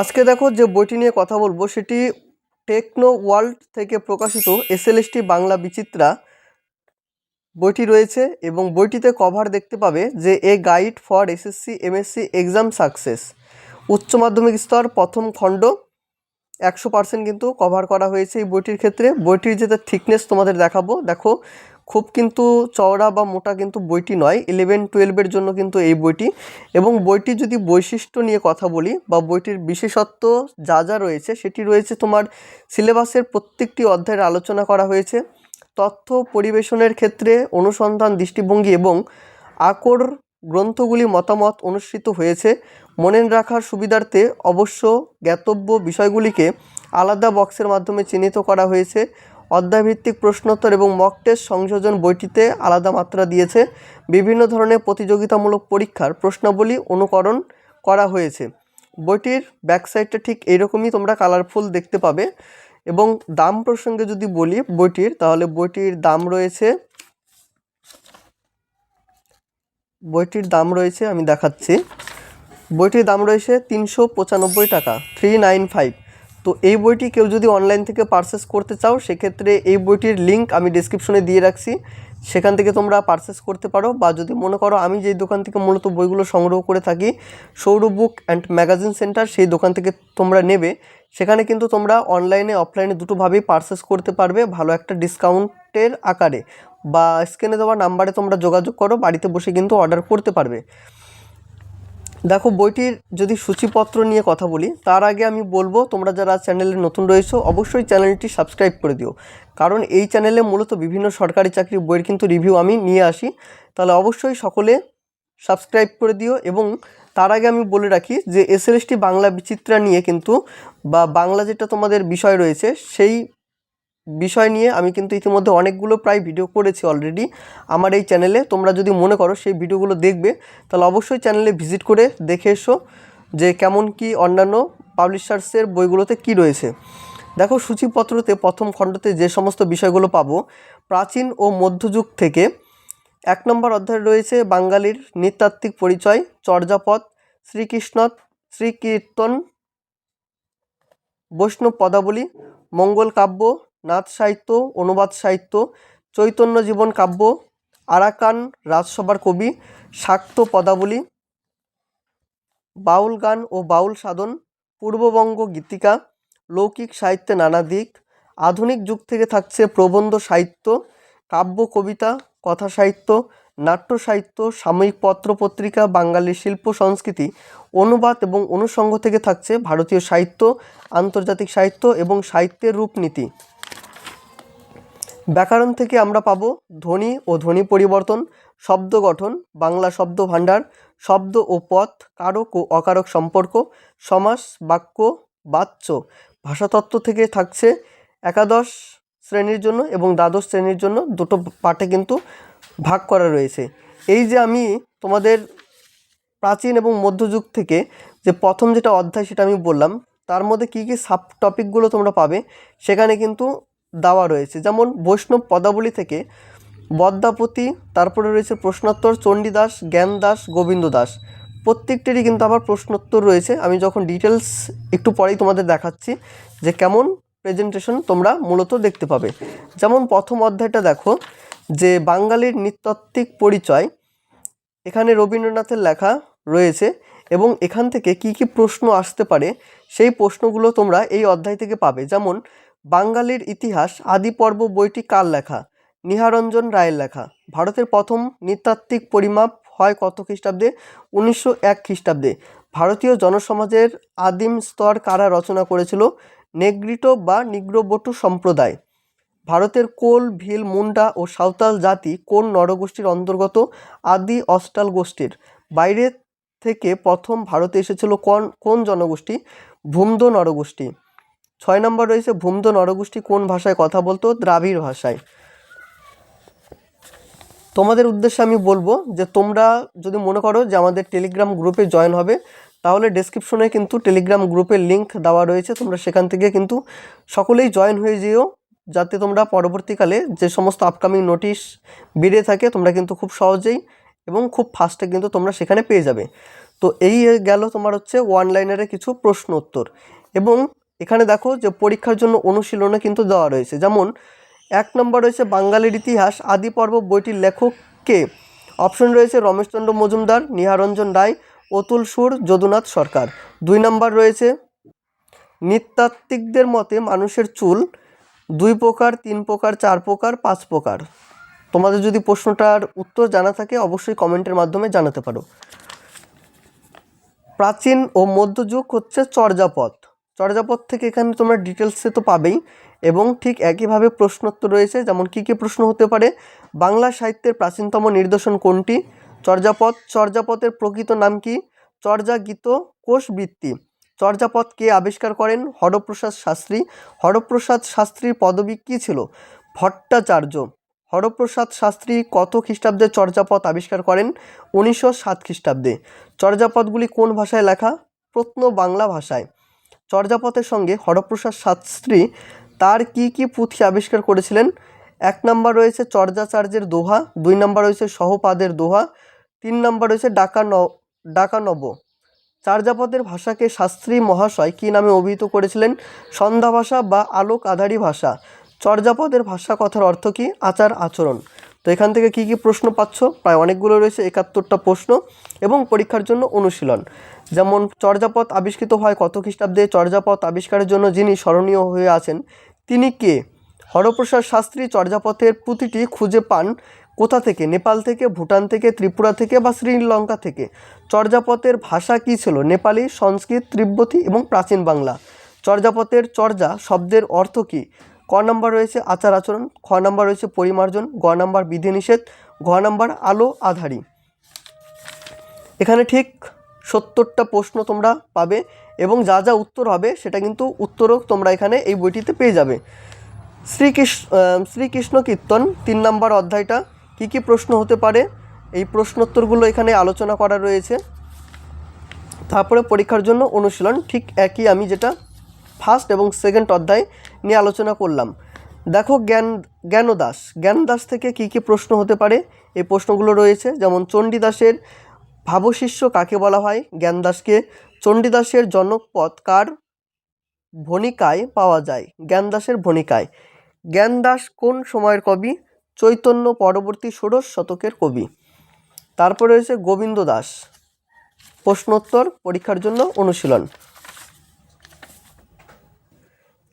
আজকে দেখো যে বইটি নিয়ে কথা বলব, সেটি টেকনো ওয়ার্ল্ড থেকে প্রকাশিত এসএলএসটি বাংলা বিচিত্রা বইটি রয়েছে এবং বইটিতে কভার দেখতে পাবে যে a guide for SSC, MSC exam success. উচ্চ মাধ্যমিক স্তর, প্রথম খণ্ড, একশো পার্সেন্ট কিন্তু কভার করা হয়েছে এই বইটির ক্ষেত্রে। বইটির যেটা থিকনেস তোমাদের দেখাবো। দেখো খুব কিন্তু চওড়া বা মোটা কিন্তু বইটি নয় ইলেভেন টুয়েলভের জন্য কিন্তু এই বইটি। এবং বইটি যদি বৈশিষ্ট্য নিয়ে কথা বলি বা বইটির বিশেষত্ব যা যা রয়েছে, সেটি রয়েছে তোমার সিলেবাসের প্রত্যেকটি অধ্যায়ের আলোচনা করা হয়েছে, তথ্য পরিবেশনের ক্ষেত্রে অনুসন্ধান, দৃষ্টিভঙ্গি এবং আকর গ্রন্থগুলি মতামত অনুসৃত হয়েছে। মনে রাখার সুবিধার্থে অবশ্য জ্ঞাতব্য বিষয়গুলিকে আলাদা বক্সের মাধ্যমে চিহ্নিত করা হয়েছে। অধ্যায়ভিত্তিক প্রশ্নোত্তর এবং মক টেস্ট সংযোজন বইটিতে আলাদা মাত্রা দিয়েছে। বিভিন্ন ধরনের প্রতিযোগিতামূলক পরীক্ষার প্রশ্নাবলী অনুকরণ করা হয়েছে। বইটির ব্যাকসাইডটা ঠিক এইরকমই তোমরা কালারফুল দেখতে পাবে এবং দাম প্রসঙ্গে যদি বলি বইটির, তাহলে বইটির দাম রয়েছে বইটির দাম রয়েছে, আমি দেখাচ্ছি। বইটির দাম রয়েছে তিনশো পঁচানব্বই টাকা থ্রি নাইন ফাইভ তো এই বইটি কেউ যদি অনলাইন থেকে পারচেস করতে চাও, সেক্ষেত্রে এই বইটির লিঙ্ক আমি ডিসক্রিপশনে দিয়ে রাখছি। সেখান থেকে তোমরা পারচেস করতে পারো বা যদি মনে করো আমি যেই দোকান থেকে মূলত বইগুলো সংগ্রহ করে থাকি সৌর বুক অ্যান্ড ম্যাগাজিন সেন্টার সেই দোকান থেকে তোমরা নেবে। সেখানে কিন্তু তোমরা অনলাইনে অফলাইনে দুটোভাবেই পারচেস করতে পারবে। ভালো একটা ডিসকাউন্টের আকারে বা স্ক্রিনে দেওয়া নাম্বারে তোমরা যোগাযোগ করো, বাড়িতে বসে কিন্তু অর্ডার করতে পারবে। দেখো, বইটির যদি সূচিপত্র নিয়ে কথা বলি, তার আগে আমি বলব, তোমরা যারা চ্যানেলে নতুন রয়েছো, অবশ্যই চ্যানেলটি সাবস্ক্রাইব করে দিও। কারণ এই চ্যানেলে মূলত বিভিন্ন সরকারি চাকরির বইয়ের কিন্তু রিভিউ আমি নিয়ে আসি। তাহলে অবশ্যই সকলে সাবস্ক্রাইব করে দিও এবং তার আগে আমি বলে রাখি যে এসএলএসটি বাংলা বিচিত্রা নিয়ে কিন্তু বা বাংলা যেটা তোমাদের বিষয় রয়েছে, সেই বিষয় নিয়ে আমি কিন্তু ইতিমধ্যে অনেকগুলো প্রায় ভিডিও করেছি অলরেডি আমার এই চ্যানেলে তোমরা যদি মনে করো সেই ভিডিওগুলো দেখবে, তাহলে অবশ্যই চ্যানেলে ভিজিট করে দেখে এসো যে কেমন কি অন্যান্য পাবলিশার্সের বইগুলোতে কি রয়েছে। দেখো সূচিপত্রতে প্রথম খণ্ডতে যে সমস্ত বিষয়গুলো পাবো, প্রাচীন ও মধ্যযুগ থেকে এক নম্বর অধ্যায় রয়েছে বাঙালির নৃতাত্ত্বিক পরিচয়, চর্যাপদ, শ্রীকৃষ্ণ, শ্রীকীর্তন, বৈষ্ণব পদাবলী, মঙ্গল কাব্য নাথ সাহিত্য, অনুবাদ সাহিত্য, চৈতন্য জীবন কাব্য, আরাকান রাজসভার কবি, শাক্ত পদাবলী, বাউল গান ও বাউল সাধন, পূর্ববঙ্গ গীতিকা, লৌকিক সাহিত্যে নানা দিক, আধুনিক যুগ থেকে থাকছে প্রবন্ধ সাহিত্য, কাব্য কবিতা, কথা সাহিত্য, নাট্য সাহিত্য, সাময়িক পত্র পত্রিকা বাঙালির শিল্প সংস্কৃতি, অনুবাদ এবং অনুষঙ্গ থেকে থাকছে ভারতীয় সাহিত্য, আন্তর্জাতিক সাহিত্য এবং সাহিত্যের রূপনীতি। ব্যাকরণ থেকে আমরা পাবো ধ্বনি ও ধ্বনি পরিবর্তন, শব্দ গঠন, বাংলা শব্দ ভাণ্ডার, শব্দ ও পথ, কারক ও অকারক সম্পর্ক, সমাস, বাক্য, বাচ্য। ভাষাতত্ত্ব থেকে থাকছে একাদশ শ্রেণির জন্য এবং দ্বাদশ শ্রেণির জন্য দুটো পাঠে কিন্তু ভাগ করা রয়েছে। এই যে আমি তোমাদের প্রাচীন এবং মধ্যযুগ থেকে যে প্রথম যেটা অধ্যায় সেটা আমি বললাম, তার মধ্যে কী কী সাব টপিকগুলো তোমরা পাবে, সেখানে কিন্তু দেওয়া রয়েছে। যেমন বৈষ্ণব পদাবলী থেকে বদ্যাপতি, তারপরে রয়েছে প্রশ্নোত্তর, চণ্ডীদাস জ্ঞান দাস গোবিন্দ দাস প্রত্যেকটিরই কিন্তু আবার প্রশ্নোত্তর রয়েছে। আমি যখন ডিটেলস একটু পরেই তোমাদের দেখাচ্ছি যে কেমন প্রেজেন্টেশন তোমরা মূলত দেখতে পাবে। যেমন প্রথম অধ্যায়টা দেখো যে বাঙালির নৃতাত্ত্বিক পরিচয়। এখানে রবীন্দ্রনাথের লেখা রয়েছে এবং এখান থেকে কি কি প্রশ্ন আসতে পারে সেই প্রশ্নগুলো তোমরা এই অধ্যায় থেকে পাবে। যেমন বাঙালির ইতিহাস আদি পর্ব বইটি কার লেখা? নিহারঞ্জন রায়ের লেখা। ভারতের প্রথম নৃতাত্ত্বিক পরিমাপ হয় কত খ্রিস্টাব্দে? উনিশশো এক খ্রিস্টাব্দে। ভারতীয় জনসমাজের আদিম স্তর কারা রচনা করেছিল? নেগ্রিটো বা নিগ্রোবটু সম্প্রদায়। ভারতের কোল, ভিল, মুন্ডা ও সাঁওতাল জাতি কোন নরগোষ্ঠীর অন্তর্গত? আদি অস্টাল গোষ্ঠীর। বাইরে থেকে প্রথম ভারতে এসেছিল কোন কোন জনগোষ্ঠী? ভুমদ নরগোষ্ঠী। ছয় নম্বর রয়েছে ভুমদ নরগোষ্ঠী কোন ভাষায় কথা বলতো? দ্রাবিড় ভাষায়। তোমাদের উদ্দেশ্যে আমি বলব যে তোমরা যদি মনে করো যে আমাদের টেলিগ্রাম গ্রুপে জয়েন হবে, তাহলে ডেসক্রিপশনে কিন্তু টেলিগ্রাম গ্রুপের লিঙ্ক দেওয়া রয়েছে। তোমরা সেখান থেকে কিন্তু সকলেই জয়েন হয়ে যেও, যাতে তোমরা পরবর্তীকালে যে সমস্ত আপকামিং নোটিশ বেরিয়ে থাকে, তোমরা কিন্তু খুব সহজেই এবং খুব ফাস্টে কিন্তু তোমরা সেখানে পেয়ে যাবে। তো এই গেল তোমার হচ্ছে ওয়ান লাইনারের কিছু প্রশ্ন উত্তর। এবং এখানে দেখো যে পরীক্ষার জন্য অনুশীলনে কিন্তু দেওয়া রয়েছে। যেমন, এক নম্বর রয়েছে বাঙালির ইতিহাস, আদি পর্ব বইটির লেখক কে? অপশন রয়েছে রমেশচন্দ্র মজুমদার, নিহারঞ্জন রায়, অতুল সুর, যদুনাথ সরকার। দুই নম্বর রয়েছে নৃতাত্ত্বিকদের মতে মানুষের চুল দুই প্রকার, তিন প্রকার, চার প্রকার, পাঁচ প্রকার। তোমাদের যদি প্রশ্নটার উত্তর জানা থাকে, অবশ্যই কমেন্টের মাধ্যমে জানাতে পারো। প্রাচীন ও মধ্যযুগ হচ্ছে চর্যাপদ। চর্যাপদ থেকে এখানে তোমরা ডিটেলসে তো পাবেই এবং ঠিক একইভাবে প্রশ্নোত্তর রয়েছে, যেমন কী কী প্রশ্ন হতে পারে? বাংলা সাহিত্যের প্রাচীনতম নিদর্শন কোনটি? চর্যাপদ চর্যাপদের প্রকৃত নাম কি? চর্যা গীত কোষবৃত্তি। চর্যাপদ কে আবিষ্কার করেন? হরপ্রসাদ শাস্ত্রী। হরপ্রসাদ শাস্ত্রীর পদবী কী ছিল? ভট্টাচার্য। হরপ্রসাদ শাস্ত্রী কত খ্রিস্টাব্দে চর্যাপদ আবিষ্কার করেন? উনিশশো সাত খ্রিস্টাব্দে। চর্যাপদগুলি কোন ভাষায় লেখা? প্রত্ন বাংলা ভাষায়। চর্যাপদের সঙ্গে হরপ্রসাদ শাস্ত্রী তার কি কি পুঁথি আবিষ্কার করেছিলেন? এক নম্বর রয়েছে চর্যাচার্যের দোহা, দুই নম্বর রয়েছে সহপাদের দোহা, তিন নম্বর রয়েছে ডাকা ন ডাকা নব। চার্যাপদের ভাষাকে শাস্ত্রী মহাশয় কী নামে অভিহিত করেছিলেন? সন্ধ্যা ভাষা বা আলোক আধারী ভাষা। চর্যাপদের ভাষা কথার অর্থ কী? আচার, আচরণ। তো এখান থেকে কি কি প্রশ্ন পাচ্ছ? প্রায় অনেকগুলো রয়েছে, একাত্তরটা প্রশ্ন এবং পরীক্ষার জন্য অনুশীলন। যেমন চর্যাপথ আবিষ্কৃত হয় কত খ্রিস্টাব্দে? চর্যাপথ আবিষ্কারের জন্য যিনি স্মরণীয় হয়ে আছেন, তিনি কে? হরপ্রসাদ শাস্ত্রী চর্যাপথের পুঁতিটি খুঁজে পান কোথা থেকে? নেপাল থেকে, ভুটান থেকে, ত্রিপুরা থেকে বা শ্রীলঙ্কা থেকে? চর্যাপথের ভাষা কী ছিল? নেপালি, সংস্কৃত, তিব্বতী এবং প্রাচীন বাংলা। চর্যাপথের চর্যা শব্দের অর্থ কী? ক নম্বর রয়েছে আচার আচরণ, খ নম্বর রয়েছে পরিমার্জন, গ নম্বর বিধিনিষেধ, ঘ নম্বর আলো আধারী। এখানে ঠিক সত্তরটা প্রশ্ন তোমরা পাবে এবং যা যা উত্তর হবে সেটা কিন্তু উত্তরও তোমরা এখানে এই বইটিতে পেয়ে যাবে। শ্রীকৃষ্ণ শ্রীকৃষ্ণ কীর্তন, তিন নম্বর অধ্যায়টা, কী কী প্রশ্ন হতে পারে? এই প্রশ্নোত্তরগুলো এখানে আলোচনা করা রয়েছে। তারপরে পরীক্ষার জন্য অনুশীলন, ঠিক একই আমি যেটা ফার্স্ট এবং সেকেন্ড অধ্যায় নিয়ে আলোচনা করলাম। দেখো জ্ঞান, জ্ঞানদাস। জ্ঞানদাস থেকে কী কী প্রশ্ন হতে পারে? এই প্রশ্নগুলো রয়েছে। যেমন চণ্ডীদাসের ভাবশিষ্য কাকে বলা হয়? জ্ঞানদাসকে চণ্ডীদাসের জনকপদ কার ভণিকায় পাওয়া যায়? জ্ঞানদাসের ভণিকায় জ্ঞানদাস কোন সময়ের কবি? চৈতন্য পরবর্তী ষোড়শ শতকের কবি। তারপরে রয়েছে গোবিন্দ দাস প্রশ্নোত্তর, পরীক্ষার জন্য অনুশীলন।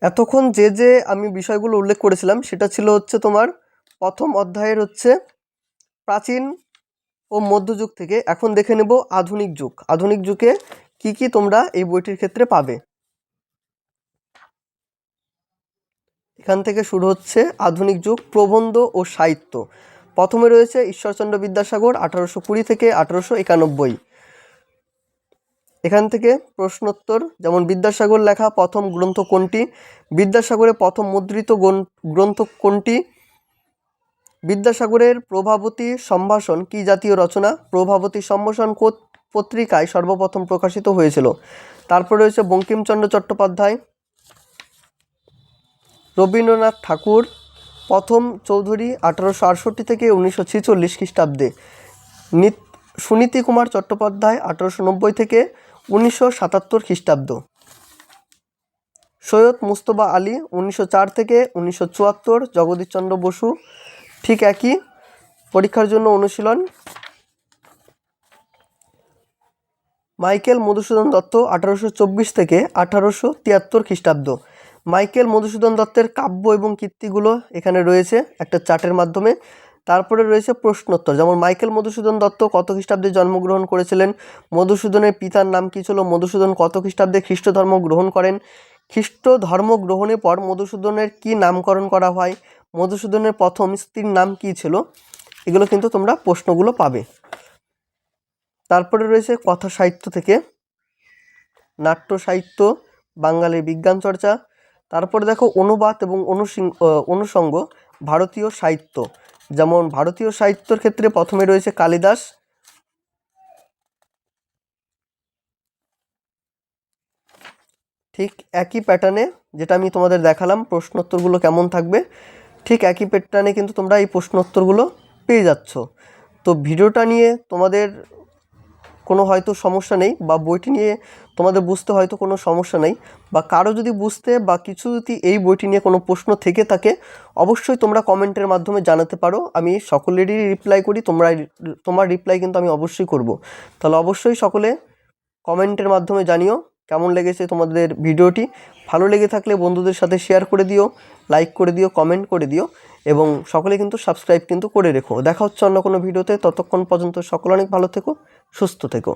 এতক্ষণ যে যে আমি বিষয়গুলো উল্লেখ করেছিলাম, সেটা ছিল হচ্ছে তোমার প্রথম অধ্যায়ের হচ্ছে প্রাচীন ও মধ্যযুগ থেকে এখন দেখে নেব আধুনিক যুগ। আধুনিক যুগে কি কি তোমরা এই বইটির ক্ষেত্রে পাবে? এখান থেকে শুরু হচ্ছে আধুনিক যুগ, প্রবন্ধ ও সাহিত্য। প্রথমে রয়েছে ঈশ্বরচন্দ্র বিদ্যাসাগর আঠারোশো কুড়ি থেকে আঠারোশো একানব্বই। এখান থেকে প্রশ্নোত্তর, যেমন বিদ্যাসাগর লেখা প্রথম গ্রন্থ কোনটি? বিদ্যাসাগরের প্রথম মুদ্রিত গ্রন্থ কোনটি? বিদ্যাসাগরের প্রভাবতী সম্ভাষণ কি জাতীয় রচনা? প্রভাবতী সম্ভাষণ পত্রিকায় সর্বপ্রথম প্রকাশিত হয়েছিল। তারপর রয়েছে বঙ্কিমচন্দ্র চট্টোপাধ্যায়, রবীন্দ্রনাথ ঠাকুর, প্রথম চৌধুরী আঠারোশো আটষট্টি থেকে উনিশশো ছেচল্লিশ খ্রিস্টাব্দে। নিত সুনীতি কুমার চট্টোপাধ্যায় আঠারোশো নব্বই থেকে উনিশশো সাতাত্তর খ্রিস্টাব্দ। সৈয়দ মুস্তফা আলী উনিশশো চার থেকে উনিশশো চুয়াত্তর জগদীশচন্দ্র বসু ঠিক একই পরীক্ষার জন্য অনুশীলন। মাইকেল মধুসূদন দত্ত আঠারোশো চব্বিশ থেকে আঠারোশো তিয়াত্তর খ্রিস্টাব্দ। মাইকেল মধুসূদন দত্তের কাব্য এবং কীর্তিগুলো এখানে রয়েছে একটা চার্টের মাধ্যমে। তারপরে রয়েছে প্রশ্নোত্তর, যেমন মাইকেল মধুসূদন দত্ত কত খ্রিস্টাব্দে জন্মগ্রহণ করেছিলেন? মধুসূদনের পিতার নাম কী ছিল? মধুসূদন কত খ্রিস্টাব্দে খ্রিস্ট ধর্ম গ্রহণ করেন? খ্রিস্ট ধর্ম গ্রহণের পর মধুসূদনের কি নামকরণ করা হয়? মধুসূদনের প্রথম স্ত্রীর নাম কী ছিল? এগুলো কিন্তু তোমরা প্রশ্নগুলো পাবে। তারপরে রয়েছে কথা সাহিত্য থেকে। নাট্য সাহিত্য, বাঙালির বিজ্ঞান চর্চা। তারপরে দেখো অনুবাদ এবং অনুসিং অনুষঙ্গ ভারতীয় সাহিত্য। যেমন ভারতীয় সাহিত্যর ক্ষেত্রে প্রথমে রয়েছে কালিদাস। ঠিক একই প্যাটার্নে যেটা আমি তোমাদের দেখালাম, প্রশ্নোত্তরগুলো কেমন থাকবে, ঠিক একই প্যাটার্নে কিন্তু তোমরা এই প্রশ্নোত্তরগুলো পেয়ে যাচ্ছ। তো ভিডিওটা নিয়ে তোমাদের কোনো হয়তো সমস্যা নেই বা বইটি নিয়ে তোমাদের বুঝতে হয়তো কোনো সমস্যা নেই বা কারও যদি বুঝতে বা কিছু যদি এই বইটি নিয়ে কোনো প্রশ্ন থেকে থাকে, অবশ্যই তোমরা কমেন্টের মাধ্যমে জানাতে পারো। আমি সকলেরই রিপ্লাই করি, তোমরা তোমার রিপ্লাই কিন্তু আমি অবশ্যই করব। তাহলে অবশ্যই সকলে কমেন্টের মাধ্যমে জানিও কেমন লেগেছে তোমাদের ভিডিওটি। ভালো লেগে থাকলে বন্ধুদের সাথে শেয়ার করে দিও লাইক করে দিও কমেন্ট করে দিও। এবং সকলে কিন্তু সাবস্ক্রাইব কিন্তু করে রেখো। দেখা হচ্ছে অন্য কোনো ভিডিওতে। ততক্ষণ পর্যন্ত সকলে অনেক ভালো থেকো, সুস্থ থেকো।